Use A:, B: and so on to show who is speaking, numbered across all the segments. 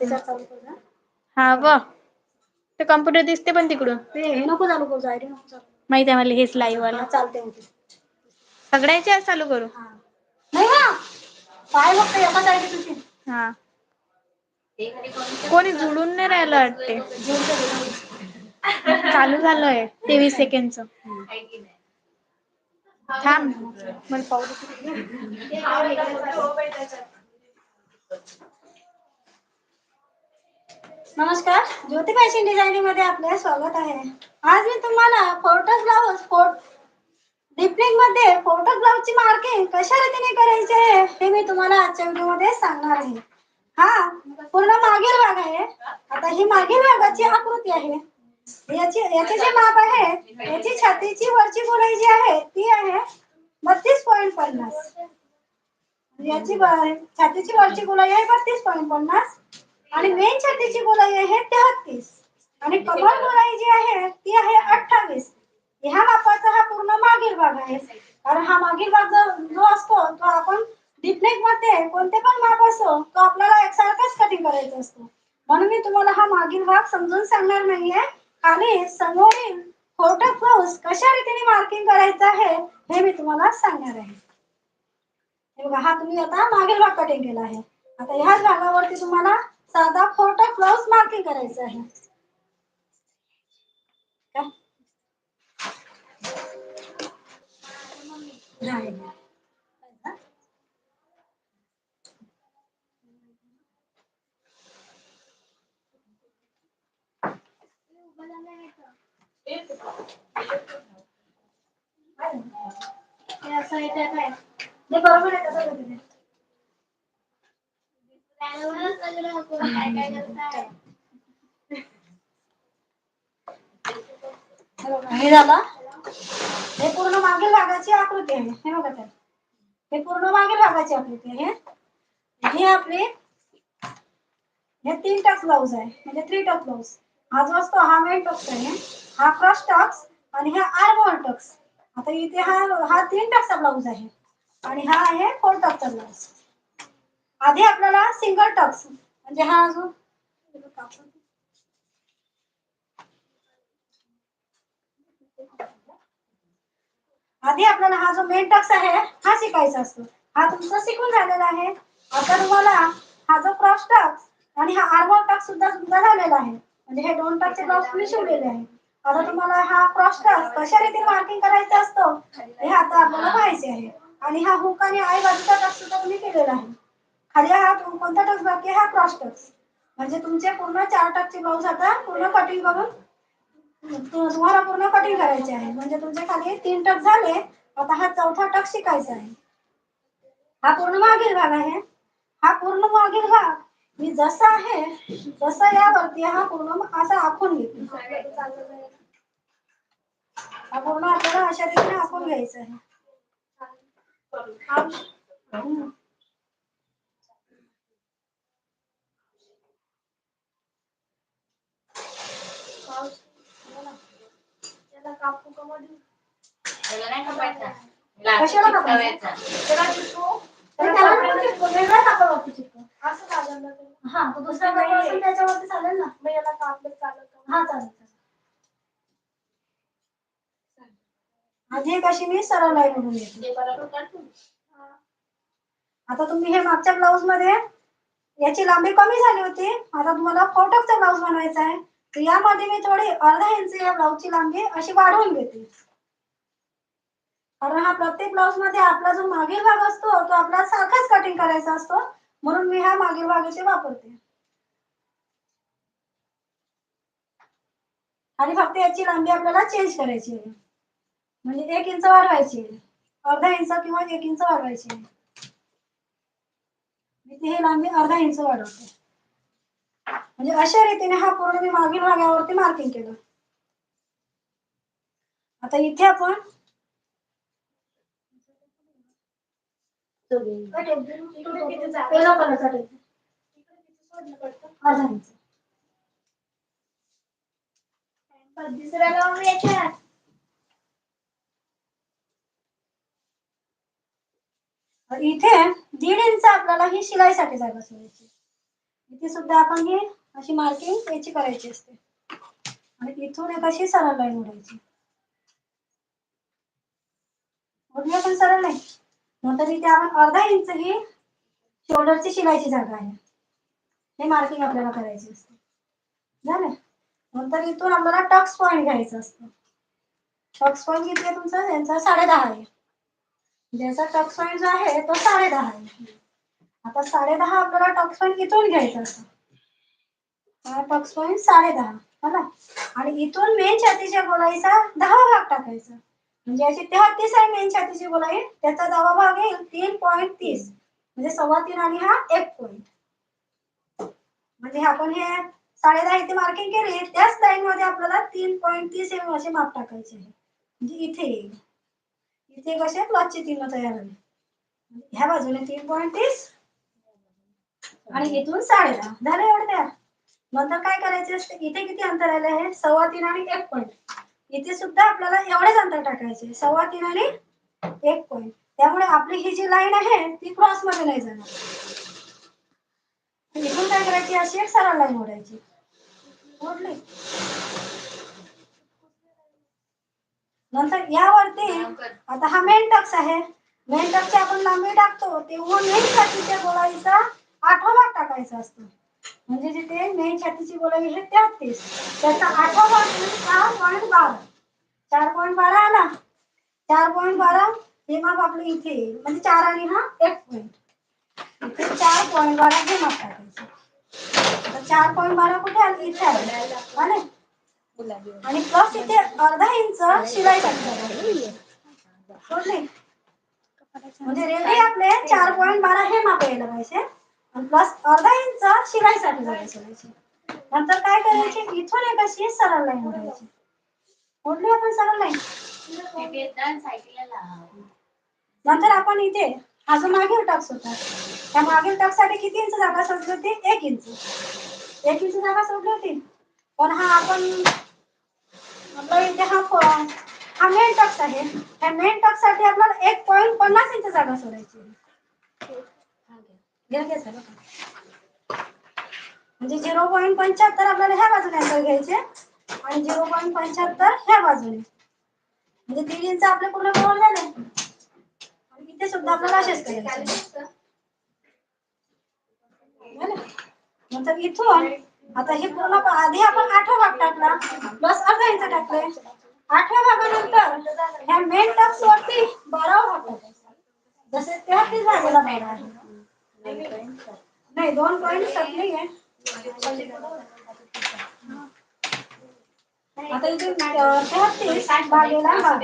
A: चालू कर.
B: हा व. ते कम्प्युटर दिसते पण तिकडून
A: ते हे नको चालू करू नको चालू
B: माहीत आहे मला हेच लाईव आलं
A: हा चालते मग ते.
B: सगळ्याचे चालू करू.
A: हा. नाही पाय बघत एका तुझी
B: हा. कोणी जुडून नाही राहिलं वाटते. चालू झालंय तेवीस सेकंडच. थांब मला पाहू
A: नमस्कार ज्योती फॅशन डिझायनिंगमध्ये आपले स्वागत आहे. आज मी तुम्हाला फोर्टस ब्लाउज फोर्ट डिपलिंगमध्ये फोटो ब्लाउज ची मार्किंग कशा रीतीने करायची आहे हे मी तुम्हाला आजच्या व्हिडिओमध्ये सांगणार आहे. हा पूर्ण मागील भाग आहे. आता ही मागील भागाची आकृती आहे. याची याचे जे माप आहे याची छातीची वरची गोलाई जी आहे ती आहे बत्तीस पॉईंट पन्नास. याची छातीची वरची गोलाई आहे बत्तीस पॉईंट पन्नास. आणि मेन छातीची गोलाई आहे तेहतीस. आणि कमर गोलाई जी आहे ती आहे अठ्ठावीस. ह्या मापाचा हा पूर्ण मागील भाग आहे. कारण हा मागील भाग जो असतो तो आपण डिपनेकमध्ये कोणते पण माप असो तो आपल्याला एकसारखाच कटिंग करायचा असतो. म्हणून मी तुम्हाला हा मागील भाग समजून सांगणार नाहीये. आणि समोरील खोटा क्लोज कशा रीतीने मार्किंग करायचं आहे हे मी तुम्हाला सांगणार आहे. हे बघा हा तुम्ही आता मागील भाग कटिंग केला आहे. आता ह्याच भागावरती तुम्हाला साधा फोटो ब्लाऊज मार्किंग करायचं आहे. काय नाही. हे असं येत काय ते बरोबर आहे कसं काय काय करताय हे झालं हे पूर्ण मागील भागाची आकृती आहे. हे बघा ताई हे पूर्ण मागील भागाची आकृती आहे. हे आपली हे तीन टक्स ब्लाऊज आहे. म्हणजे थ्री टक्स ब्लाऊज हा जो असतो हा मेन टक्स आहे. हा क्रॉस टक्स आणि हा आर्मोल टक्स आता इथे हा हा तीन टक्सचा ब्लाऊज आहे. आणि हा आहे फोर टक्सचा ब्लाऊज आधी आपल्याला सिंगल टक्स म्हणजे हा अजून आधी आपल्याला हा जो मेन टक्स आहे हा शिकायचा असतो. हा तुमचा शिकून झालेला आहे. आता तुम्हाला हा जो क्रॉस टक्स आणि हा आर्मोल टक्स सुद्धा तुमचा झालेला आहे. म्हणजे हे दोन टक्सचे ब्लाऊज तुम्ही शिवलेले आहे. आता तुम्हाला हा क्रॉस टक्स कशा रीती मार्किंग करायचा असतो हे आता आपल्याला पाहायचे आहे. आणि हा हुक आणि आई बाजूचा टक्स सुद्धा तुम्ही केलेला आहे. खाली हा कोणता टक्स बाकी हा क्रॉस टक्स म्हणजे तुमचे पूर्ण चार टक्सचे ब्लाऊज आता पूर्ण कटिंग करून तुम्हाला पूर्ण कटिंग करायचे आहे. म्हणजे तुमचे खाली तीन टक झाले आता हा चौथा टक शिकायचा आहे. हा पूर्ण मागील भाग आहे. हा पूर्ण मागील भाग मी जसा आहे तसा यावरती हा पूर्ण असा आखून घेतो. हा पूर्ण आपल्याला अशा रीतीने आखून घ्यायचा आहे. त्याला कापू का कशाला त्याला हा तो दुसरा कापड असेल त्याच्यावरती चालेल ना मग याला कापलं चालेल का? हा चालेल आधी एक मी सरळ लाईन म्हणून आता तुम्ही हे मागच्या ब्लाऊजमध्ये याची लांबी कमी झाली होती आता तुम्हाला फोटोचा ब्लाऊज बनवायचा आहे यामध्ये मी थोडी अर्धा इंच या ब्लाऊजची लांबी अशी वाढवून घेते. कारण हा प्रत्येक ब्लाऊजमध्ये आपला जो मागील भाग असतो तो आपला सारखाच कटिंग करायचा असतो म्हणून मी ह्या मागील भागाचे वापरते. आणि फक्त याची लांबी आपल्याला चेंज करायची आहे. म्हणजे एक इंच वाढवायची अर्धा इंच किंवा एक इंच वाढवायची मी ती हे लांबी अर्धा इंच वाढवते. म्हणजे अशा रीतीने हा पूर्ण मी मागील भागावरती मार्किंग केलं. आता इथे आपण येलो इथे दीड इंच आपल्याला ही शिलाईसाठी जागा सोडायची इथे सुद्धा आपण हे अशी मार्किंग याची करायची असते. आणि इथून एक अशी सरळ लाईन उडायची ओढली पण सरळ नाही. नंतर इथे आपण अर्धा इंच ही शोल्डरची शिलाईची जागा आहे. हे मार्किंग आपल्याला करायची असते. झालं? नंतर इथून आपल्याला टक्स पॉईंट घ्यायचं असतं. टक्स पॉईंट किती आहे तुमचा? यांचा साडे दहा आहे. ज्याचा टक्स पॉईंट जो आहे तो साडे दहा आहे. आता साडे दहा आपल्याला टक्स पॉईंट इथून घ्यायचा असतो. टॉक्स टक्स पॉईंट साडे दहा है ना? आणि इथून मेन छातीच्या गोलाईचा दहा भाग टाकायचा. म्हणजे अशी तेहतीस आहे मेन छातीची गोलाई त्याचा दहा भाग येईल तीन पॉईंट तीस. म्हणजे सव्वा तीन आणि हा एक पॉईंट म्हणजे आपण हे साडे दहा इथे मार्किंग केली त्याच लाईन मध्ये आपल्याला तीन पॉईंट तीस एम असे माप टाकायचे आहे. म्हणजे इथे येईल. इथे कसे? प्लसचे तीन तयार झाले. ह्या बाजूने तीन पॉईंट तीस आणि इथून साडे दहा झाले एवढे तयार. नंतर काय करायचे असते? इथे किती अंतर आले आहे? सव्वा तीन आणि एक पॉईंट इथे सुद्धा आपल्याला एवढेच अंतर टाकायचे सव्वा तीन आणि एक पॉईंट त्यामुळे आपली ही जी लाईन आहे ती क्रॉसमध्ये नाही जाणार. इथून काय करायची? अशी एक सरळ लाईन ओढायची ओढली नंतर यावरती आता हा मेन टक्स आहे. मेन टक्सची आपण लांबी टाकतो. तेव्हा मेन छातीच्या गोळाईचा आठवा टाकायचा असतो. म्हणजे जिथे मेन छातीची गोळाई आहे तेहतीस त्याचा आठवा भाग म्हणजे चार पॉईंट बारा. चार पॉईंट बारा आला. चार पॉईंट बारा हे माप आपलं इथे. येईल म्हणजे चार आणि हा एक पॉईंट इथे चार पॉईंट बारा हे माप टाकायचं. चार पॉईंट बारा कुठे आलं? इथे आलं. आले आणि प्लस इथे अर्धा इंच शिलाई टाकतात म्हणजे रेडी आपले चार पॉईंट बारा हे माप यायला पाहिजे. प्लस अर्धा इंच शिवायसाठी जायचं. नंतर काय करायचे? इथून एक अशी सरळ लाईन ओढायची ओढली आपण सरळ लाईन नंतर आपण इथे हा जो मागील टक्स होता त्या मागील टक्ससाठी किती इंच जागा सोडली होती? एक इंच. एक इंच जागा सोडली होती. पण हा आपण आपला इथे हा हा मेन टक्स आहे. त्या मेन टक्ससाठी आपल्याला एक पॉईंट पन्नास इंच जागा सोडायची घ्या, घ्या म्हणजे झिरो पॉईंट पंच्याहत्तर आपल्याला ह्या बाजूने अँगल घ्यायचे आणि झिरो पॉईंट पंच्याहत्तर ह्या बाजूने. म्हणजे तिघींच आपले पूर्ण गोल झाले. आणि इथे सुद्धा आपल्याला असेच करायचे नंतर इथून आता हे पूर्ण आधी आपण आठवा भाग टाकला. प्लस अर्धा इंच टाकले आठव्या भागानंतर ह्या मेन टक्स वरती बारावा भाग टाकायचा. जसे तेहतीस झालेला बारा आहे. नाही दोन पॉईंट सात नाही आता इथे तेहतीस भागेला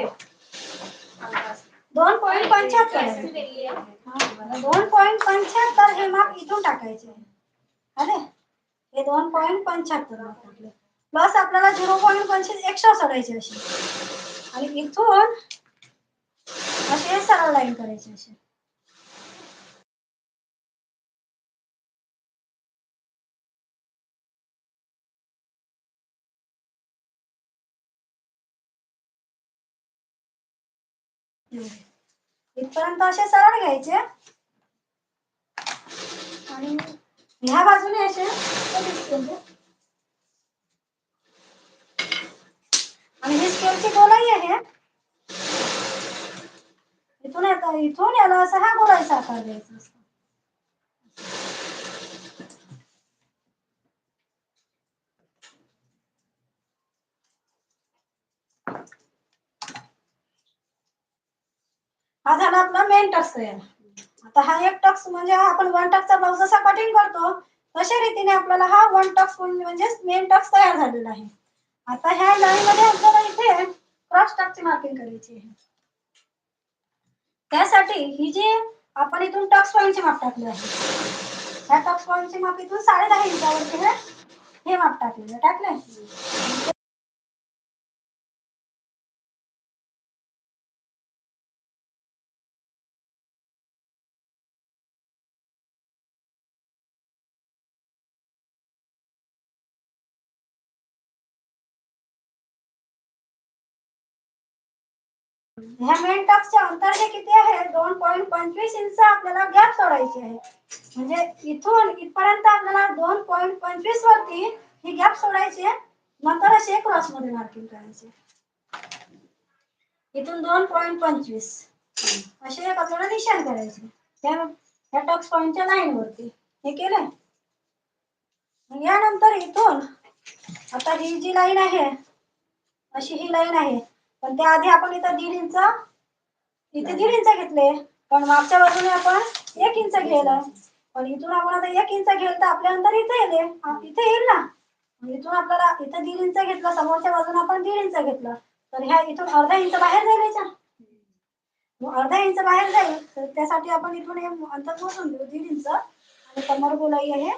A: दोन पॉईंट पंच्याहत्तर. आहे. दोन पॉईंट पंच्याहत्तर हे माप इथून टाकायचे. अरे हे दोन पॉईंट पंच्याहत्तर माप टाकले. प्लस आपल्याला झिरो पॉईंट पंचवीस एक्स्ट्रा सोडायचे असे. आणि इथून असे सरळ लाईन करायचे असे. इथपर्यंत असे सरळ घ्यायचे. आणि ह्या बाजूने असे आणि ही स्केलची गोलाई आहे. इथून येता इथून याला असा हा गोलाईचा आकार द्यायचा हा झाला आपला मेन टक्स तयार आता हा एक टक्स म्हणजे आपण वन टक्सचा ब्लाऊज जसा कटिंग करतो तशा रीतीने आपल्याला हा वन टक्स म्हणजे मेन टक्स तयार झालेला आहे. आता ह्या लाईन मध्ये आपल्याला इथे क्रॉस टक्सची मार्किंग करायची आहे. त्यासाठी ही जी आपण इथून टक्स पॉईंटचे माप टाकले आहे ह्या टक्स पॉईंटचे माप इथून साडे दहा इंचावरती हे माप टाकलेलं टाकले ह्या मेन टक्सचे अंतर जे किती आहे? दोन पॉईंट पंचवीस इंच आपल्याला गॅप सोडायची आहे. म्हणजे इथून इथपर्यंत आपल्याला दोन पॉईंट पंचवीस वरती ही गॅप सोडायची नंतर असे क्रॉसमध्ये मार्किंग करायचे इथून दोन पॉईंट पंचवीस. असे एक आपल्याला निशाण करायचे त्या ह्या टॉक्स पॉईंटच्या लाईन वरती. हे केलंय? यानंतर इथून आता ही जी लाईन आहे अशी ही लाईन आहे. पण त्याआधी आपण इथं दीड इंच इथे दीड इंच घेतले. पण मागच्या बाजूने आपण एक इंच घेलं पण इथून आपण आता एक इंच घेल तर आपल्या अंतर इथे येईल इथे येईल ना? इथून आपल्याला इथं दीड इंच घेतलं समोरच्या बाजूने आपण दीड इंच घेतलं. तर ह्या इथून अर्धा इंच बाहेर जाईल याच्या अर्धा इंच बाहेर जाईल तर त्यासाठी आपण इथून हे अंतर मोजून घेऊ. दीड इंच. आणि कमर गोलाई आहे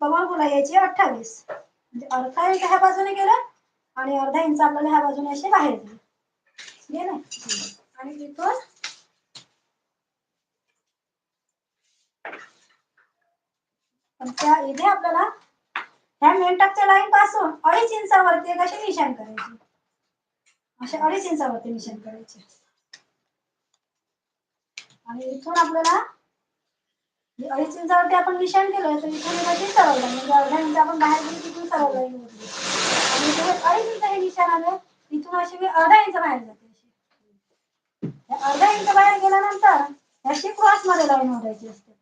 A: कमर गोलाई याची अठ्ठावीस. म्हणजे अर्धा इंच ह्या बाजूने गेला आणि अर्धा इंच आपल्याला ह्या बाजूने असे बाहेर गेले. आणि इथून पण त्या इथे आपल्याला ह्या मेंटकच्या लाईन पासून अडीच इंचावरती कसे निशाण करायची. असे अडीच इंचावरती निशाण करायचे. आणि इथून आपल्याला अडीच इंचावरती आपण निशाण केलं तर इथून हे कशी म्हणजे अर्धा इंच आपण बाहेर गेलो तिथून सरवलं लाईन आणि इथे हे अडीच इंच हे निशाण आलं इथून अशी अर्धा इंच बाहेर जाते. अर्धा इंच बाहेर गेल्यानंतर ह्याची क्रॉसमध्ये लाईन मोजायची असते.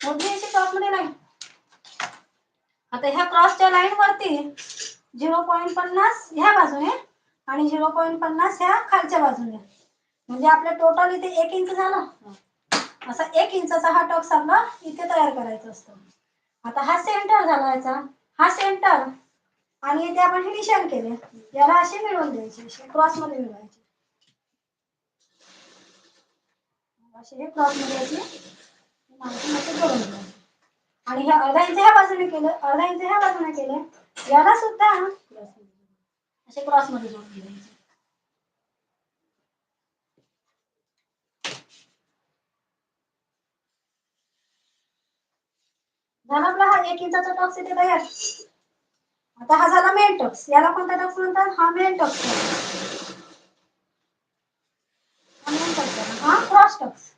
A: मोजली अशी क्रॉसमध्ये लाईन. आता ह्या क्रॉसच्या लाईन वरती झिरो पॉईंट पन्नास ह्या बाजूने आणि झिरो पॉईंट पन्नास ह्या खालच्या बाजूने. म्हणजे आपलं टोटल इथे एक इंच झालं. असा एक इंचाचा हा टॉक्स आपला इथे तयार करायचा असतो. आता हा सेंटर झाला याचा हा सेंटर आणि इथे आपण हे निशाण केले. याला असे मिळवून द्यायचे असे क्रॉसमध्ये मिळवायचे. असे हे क्रॉसमध्ये असे करून द्यायचे. आणि हे अर्धा इंच ह्या बाजूने केलं अर्धा इंच ह्या बाजूने केलं. याला सुद्धा असे क्रॉसमध्ये जोडून द्यायचे. झाला आपला हा एक इंचाचा टॉक्स इथे तयार आता हा झाला मेन टॉक्स याला कोणता टॉक्स म्हणतात? हा मेन टॉक्स हा क्रॉस टॉक्स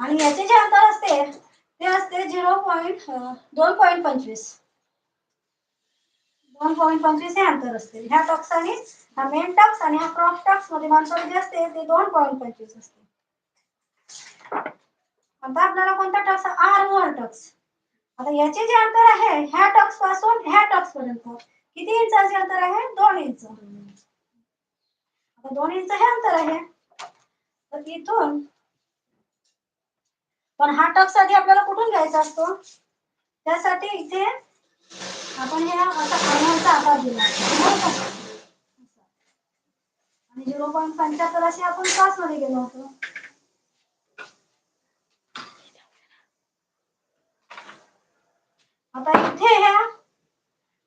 A: आणि याचे जे अंतर असते ते असते झिरो पॉईंट दोन पॉईंट पंचवीस. दोन पॉईंट पंचवीस हे अंतर असते. ह्या टॉक्स आणि हा मेन टॉक्स आणि हा क्रॉस टॉक्समध्ये माणसाला जे असते ते दोन पॉईंट पंचवीस असते. आता आपल्याला कोणता टक्स? आर वर टक्स. आता याचे जे अंतर आहे ह्या टक्सपासून ह्या टक्स पर्यंत. किती इंचाचे अंतर आहे? दोन इंच. आता दोन इंच हे अंतर आहे. तर इथून पण हा टक्स आधी आपल्याला कुठून घ्यायचा असतो? त्यासाठी इथे आपण हे असा आयनचा आकार दिला. आणि झिरो पॉईंट पंच्याहत्तर अशी आपण पासमध्ये गेलो होतो. आता इथे ह्या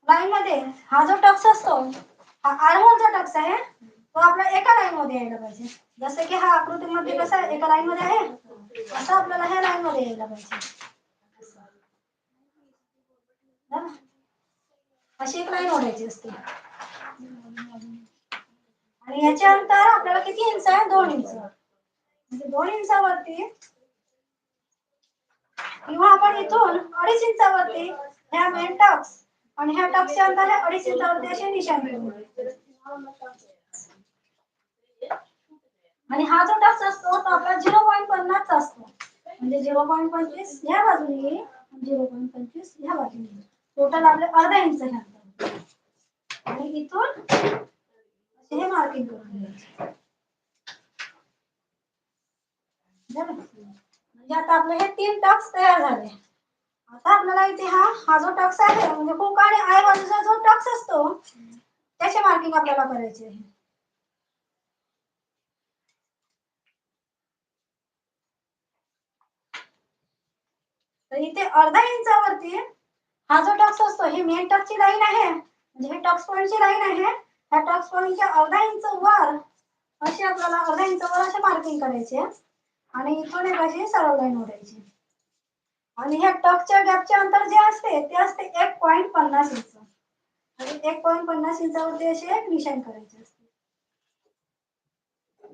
A: लाईन मध्ये हा जो टक्स असतो हा आरमोलचा टक्स आहे तो आपला एका लाईन मध्ये यायला पाहिजे. जसं की हा आकृतीमध्ये कसा आहे, एका लाईन मध्ये आहे असं आपल्याला ह्या लाईन मध्ये यायला पाहिजे. अशी एक लाईन ओढायची असते. आणि याचे अंतर आपल्याला किती इंच आहे? दोन इंच म्हणजे दोन इंचावरती किंवा आपण इथून अडीच इंचावरती ह्या मेन टक्स आणि ह्या टक्सच्या अंतर अडीच इंचावरती असे निशाण करू आणि हा जो टक्स असतो तो आपला झिरो पॉईंट पन्नासचा असतो. म्हणजे झिरो पॉईंट पंचवीस ह्या बाजूने झिरो पॉईंट पंचवीस ह्या बाजूने टोटल आपले अर्धा इंच हे अंतर आणि इथून असे हे मार्किंग करून घ्यायचे. झालं? म्हणजे आता आपले हे तीन टक्स तयार झाले. आता आपल्याला इथे हा हा जो टक्स आहे म्हणजे कोक आणि आय बाजूचा जो टक्स असतो त्याचे मार्किंग आपल्याला करायचे आहे. तर इथे अर्धा इंचावरती हा जो टक्स असतो ही मेन टक्सची लाईन आहे. म्हणजे हे टक्स पॉईंटची लाईन आहे. ह्या टक्स पॉईंटच्या अर्धा इंच वर अशी आपल्याला अर्धा इंच वर असे मार्किंग करायचे. आणि इथून एक अशी सरळ लाईन ओढायची आणि ह्या टकच्या गॅपचे अंतर जे असते ते असते एक पॉईंट पन्नास इंच. आणि एक पॉईंट पन्नास इंचावरती असे एक निशाण करायचे असते.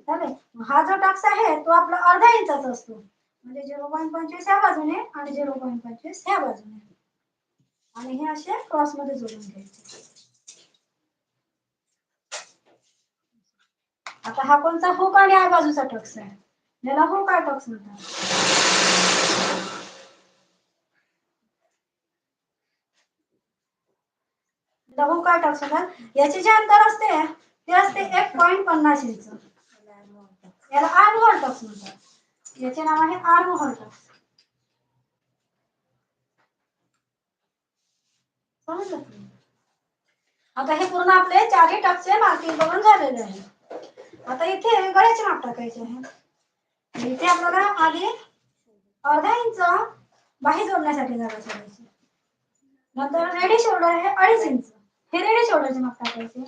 A: चालेल? हा जो टक्स आहे तो आपला अर्धा इंचाचा असतो. म्हणजे झिरो पॉईंट पंचवीस ह्या बाजूने आणि झिरो पॉईंट पंचवीस ह्या बाजूने. आणि हे असे क्रॉसमध्ये जोडून घ्यायचे. आता हा कोणता हुक आणि या बाजूचा टक्स आहे? याला हुक काय म्हणतात? लघु हो काय म्हणतात? याचे जे अंतर असते ते असते एक पॉईंट पन्नास इंच. याला आर्म होल म्हणतात. याचे नाव आहे आर्म होल समजलं? आता हे पूर्ण आपले चारही टक्के मार्किंग करून झालेले आहे. आता इथे गळ्याचे माप टाकायचे आहे. इथे आपल्याला आधी अर्धा इंच बाही जोडण्यासाठी जागा सोडायची. नंतर रेडी शोल्डर हे अडीच इंच. हे रेडी शोल्डरचे माप टाकायचे.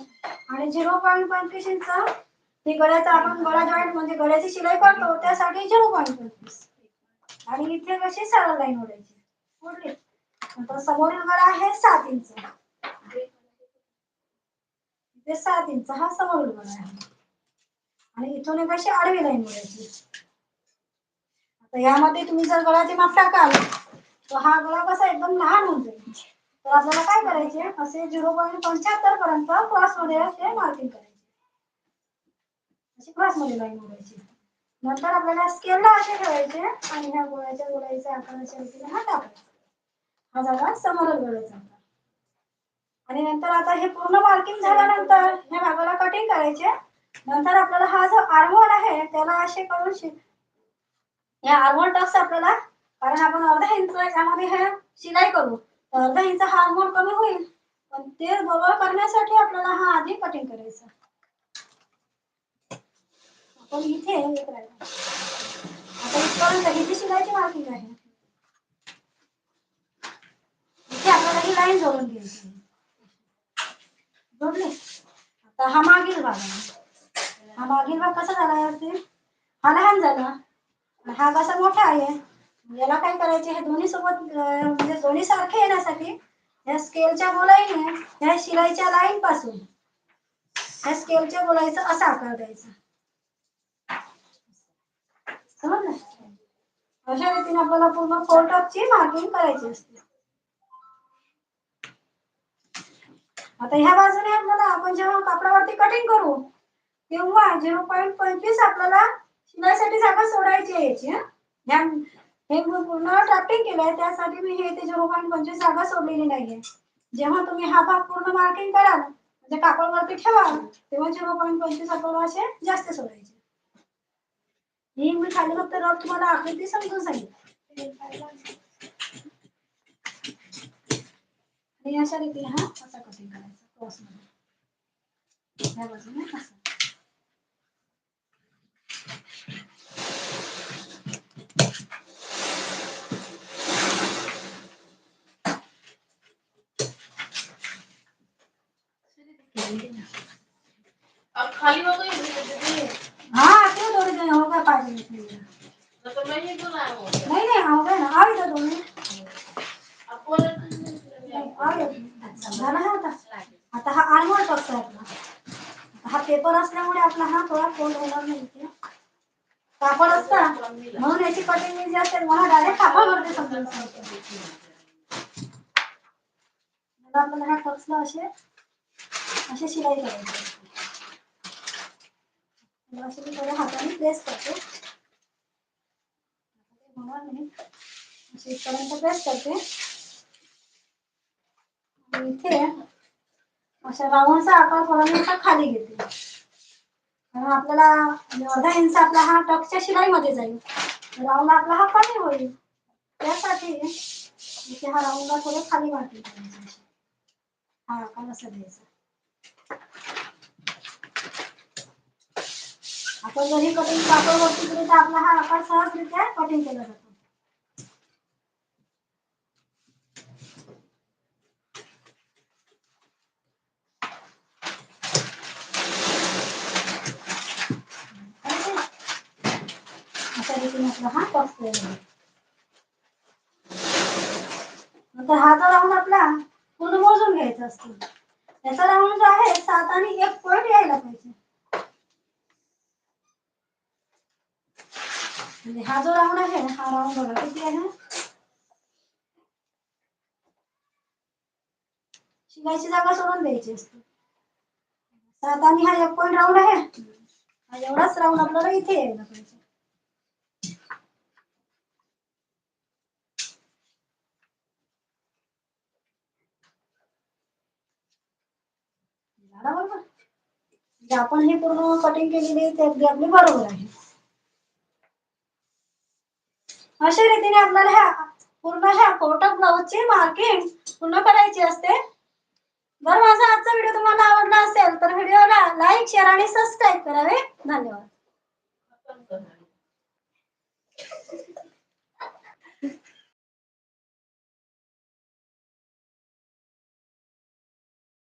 A: आणि झिरो पॉईंट पंचवीस इंच हे गळ्याचा आपण गळा जॉईंट म्हणजे गळ्याची शिलाई करतो त्यासाठी झिरो पॉईंट पंचवीस. आणि इथे कशी सरळ लाईन ओढायची? ओढली. नंतर समोरील गळा आहे सात इंच. इथे सात इंच हा समोरील गळा आहे. आणि इथून एक आडवी लाईन ओढायची. तर यामध्ये तुम्ही जर गळाचे माप टाकाल तर हा गळा कसा एकदम लहान होऊन जाईल तर आपल्याला काय करायचे असे झिरो पॉईंट पंच्याहत्तर पर्यंत क्रॉसमध्ये ते मार्किंग करायचे. अशी क्रॉसमध्ये लाईन ओढायची नंतर आपल्याला स्केलला असे ठेवायचे आणि ह्या गोळ्याच्या गोळ्याच्या आकाराच्या रीतीने हा टाकायचा. हा झाला समोरच गोळ्याचा आकार. आणि नंतर आता हे पूर्ण मार्किंग झाल्यानंतर ह्या भागाला कटिंग करायचे. नंतर आपल्याला हा जो आर्मोल आहे त्याला असे करून हे या आर्मोल टक्स आपल्याला. कारण आपण अर्धा इंच यामध्ये हे शिलाई करू. अर्धा इंच हा आर्मोल कमी होईल. पण ते बरोबर करण्यासाठी आपल्याला हा आधी कटिंग करायचं. आपण इथे एक राहिलं. आता इथपर्यंत ही जी शिलाईची मार्किंग आहे इथे आपल्याला ही लाईन जोडून घ्यायची. जोडली. आता हा मागील भाग हा मागील भाग कसा झाला यावरती? हा लहान झाला. हा कसा मोठा आहे याला काय करायचे हे दोन्ही सोबत म्हणजे दोन्ही सारखे येण्यासाठी या स्केलच्या बोलाईने या शिलाईच्या लाईन पासून या स्केलच्या गोलाईचा असा आकार द्यायचा. समजलं? अशा रीतीने आपल्याला पूर्ण फोर मार्किंग करायची असते. आता ह्या बाजूने आपल्याला आपण जेव्हा कापडावरती कटिंग करू तेव्हा झिरो पॉईंट पंचवीस आपल्याला शिवायसाठी जागा सोडायची यायची याची हे? मी पूर्ण ड्राफ्टिंग केलंय त्यासाठी मी हे इथे पॉईंट पंचवीस म्हणजे जागा सोडलेली नाहीये. जेव्हा तुम्ही हा भाग पूर्ण मार्किंग कराल म्हणजे कापडावरती ठेवाल तेव्हा झिरो पॉईंट पंचवीस आपल्याला असे जास्त सोडायचे. ही मी खाली फक्त रफ तुम्हाला आकृती समजून सांगितली. अशा रीतीने हा असा कटिंग करायचा क्रॉसमध्ये. बाजूने
C: अब खाली हो गई दीदी
A: हा ते थोडी जण हो काय पाहिजे नाही
C: तो मैं ही बोला हो गया
A: नाही हो गए ना आ इधर दोन्ही
C: अब बोल
A: नाही, आ गए. झाला हा आता आता हा आर्मोल टॉप्स आहे आपला आता हा पेपर असल्यामुळे आपला हा थोडा फोल्ड होणार नाही इथे. कापड असता म्हणून याची कटिंग जी असेल मला डायरेक्ट कापडावरती समजून सांगते आता आपल्याला ह्या टक्सला असे असे शिलाई करायची असते. मला अशी मी थोड्या हाताने प्रेस करते आता ते होणार नाही अशी इथपर्यंत प्रेस करते आणि इथे अशा राऊंडचा आकार थोडा मी असा खाली घेते कारण आपल्याला अर्धा इंच आपला हा टक्सच्या शिलाईमध्ये जाईल. राऊंड आपला हा कमी होईल. त्यासाठी इथे हा राऊंडला थोडं खाली वाटेल हा आकार असा द्यायचा. आपण जरी कटिंग कापड वरती केली तर आपला हा आकार सहजरित्या कटिंग केला जातो. अशा हा टॉप नंतर हा राऊंड आपला पूर्ण मोजून घ्यायचा असतो. याचा राऊंड जो आहे सात आणि एक पॉईंट यायला पाहिजे. म्हणजे हा जो राऊंड आहे हा राऊंड बघा किती आहे. शिवायची जागा सोडून द्यायची असते. सात आणि हा एक पॉईंट राऊंड आहे. हा एवढाच राऊंड आपल्याला इथे यायला पाहिजे. झाला म्हणजे आपण हे पूर्ण कटिंग केलेली आहे त्यातली आपली बरोबर आहे. अशा रीतीने आपल्याला ह्या पूर्ण ह्या कोटक ब्लाऊजची मार्किंग पूर्ण करायची असते. जर माझा आजचा व्हिडिओ तुम्हाला आवडला असेल तर व्हिडिओला लाईक शेअर आणि सबस्क्राईब करावे. धन्यवाद.